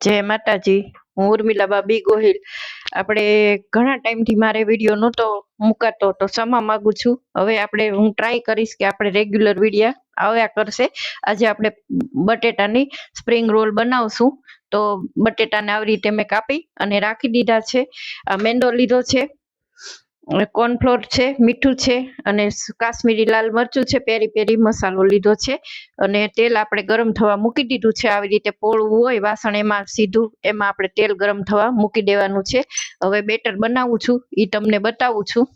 જય માતાજી. હું ઉર્મિલા બાબી ગોહિલ. આપણે ઘણા ટાઈમથી મારે વીડિયો નહોતો મુકાતો તો ક્ષમા માંગુ છું. હવે આપણે, હું ટ્રાય કરીશ કે આપણે રેગ્યુલર વિડીયા આવ્યા કરશે. આજે આપણે બટેટાની સ્પ્રિંગ રોલ બનાવશું. તો બટેટાને આવી રીતે મેં કાપી અને રાખી દીધા છે. મેંદો લીધો છે. કોર્નફ્લોર છે, મીઠું છે અને કાશ્મીરી લાલ મરચું છે, પેરી પેરી મસાલો લીધો છે અને તેલ આપણે ગરમ થવા મૂકી દીધું છે. આવી રીતે પોળવું હોય વાસણ એમાં સીધું એમાં આપણે તેલ ગરમ થવા મૂકી દેવાનું છે. હવે બેટર બનાવું છું એ તમને બતાવું છું.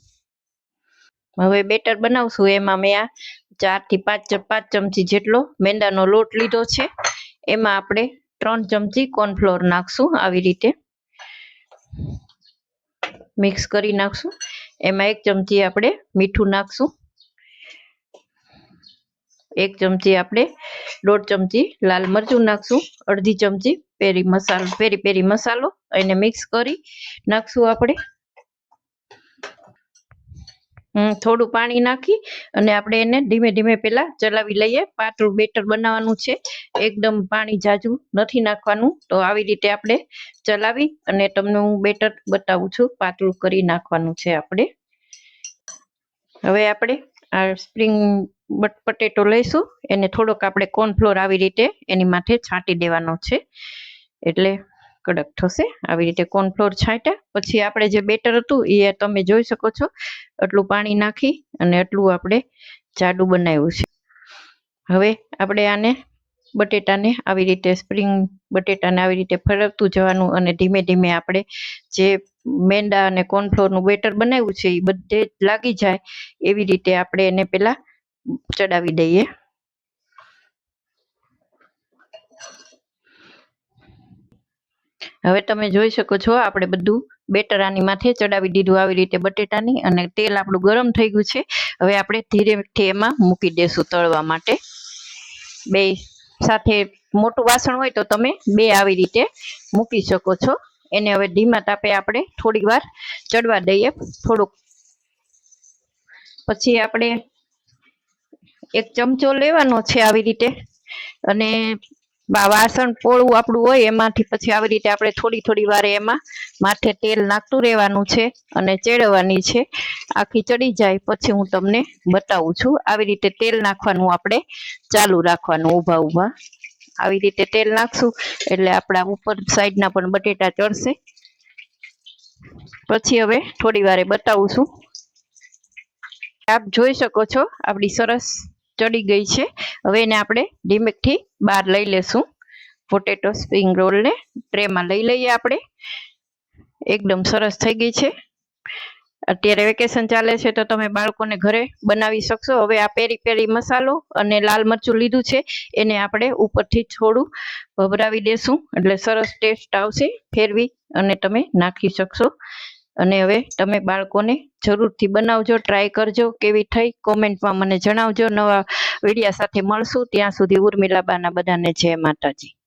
હવે બેટર બનાવશું, એમાં મેં આ ચારથી પાંચ પાંચ ચમચી જેટલો મેંદાનો લોટ લીધો છે. એમાં આપણે ત્રણ ચમચી કોર્નફ્લોર નાખશું આવી રીતે. મિક્સ કરી નાખશું. એમાં એક ચમચી આપણે મીઠું નાખશું. એક ચમચી આપણે દોઢ ચમચી લાલ મરચું નાખશું. અડધી ચમચી પેરી મસાલો પેરી પેરી મસાલો. એને મિક્સ કરી નાખશું આપણે. થોડું પાણી નાખી અને આપણે એને ધીમે ધીમે પેલા ચલાવી લઈએ. પાતળું બેટર બનાવવાનું છે. એકદમ પાણી જાજુ નથી નાખવાનું. તો આવી રીતે આપણે ચલાવી અને તમને હું બેટર બતાવું છું. પાતળું કરી નાખવાનું છે આપણે. હવે આપણે આ સ્પ્રિંગ પટેટો લઈશું. એને થોડોક આપણે કોર્નફ્લોર આવી રીતે એની માથે છાંટી દેવાનો છે. એટલે કડક થશે આવી રીતે કોર્નફ્લોર છાંટ્યા. પછી આપણે જે બેટર હતું એ તમે જોઈ શકો છો. આટલું પાણી નાખી અને આટલું આપણે જાડું બનાવ્યું છે. હવે આપણે આને બટેટાને આવી રીતે સ્પ્રિંગ બટેટાને આવી રીતે ફરકતું જવાનું અને ધીમે ધીમે આપણે જે મેંદા અને કોર્નફ્લોરનું બેટર બનાવ્યું છે એ બધે લાગી જાય. એવી રીતે આપણે એને પેલા ચડાવી દઈએ. હવે તમે જોઈ શકો છો, આપણે બધું બેટર આની માથે ચડાવી દીધું આવી રીતે બટેટાની અને તેલ આપણું ગરમ થઈ ગયું છે. હવે આપણે ધીરેથી એમાં મૂકી દેશું તળવા માટે. બે સાથે મોટું વાસણ હોય તો તમે બે આવી રીતે મૂકી શકો છો. એને હવે ધીમા તાપે આપણે થોડી વાર ચડવા દઈએ. થોડુંક પછી આપણે એક ચમચો લેવાનો છે આવી રીતે. અને વાસણ પોળું આપણું હોય એમાંથી પછી આવી રીતે આપણે થોડી થોડી વાર એમાં માથે તેલ નાખતું રહેવાનું છે અને ચેડવાની છે. આખી ચડી જાય પછી હું તમને બતાવું છું. આવી રીતે તેલ નાખવાનું આપણે ચાલુ રાખવાનું ઊભા ઊભા. આવી રીતે તેલ નાખશું એટલે આપણા ઉપર સાઈડના પણ બટેટા ચડશે. પછી હવે થોડી વારે બતાવું છું. આપ જોઈ શકો છો આપણી સરસ ચડી ગઈ છે. હવે એને આપણે ધીમેકથી બહાર લઈ લેશું. પોટેટો સ્પ્રિંગ રોલને ટ્રેમાં લઈ લઈએ આપણે. એકદમ સરસ થઈ ગઈ છે. અત્યારે વેકેશન ચાલે છે તો તમે બાળકોને ઘરે બનાવી શકશો. હવે આ પેરી પેરી મસાલો અને લાલ મરચું લીધું છે. એને આપણે ઉપરથી થોડું ભભરાવી દેશું. એટલે સરસ ટેસ્ટ આવશે. ફેરવી અને તમે નાખી શકશો. અને હવે તમે બાળકોને જરૂરથી બનાવજો ટ્રાય કરજો, કેવી થઈ કોમેન્ટમાં મને જણાવજો, નવા વિડીયા સાથે મળશું, ત્યાં સુધી ઉર્મિલાબાના બધાને જય માતાજી.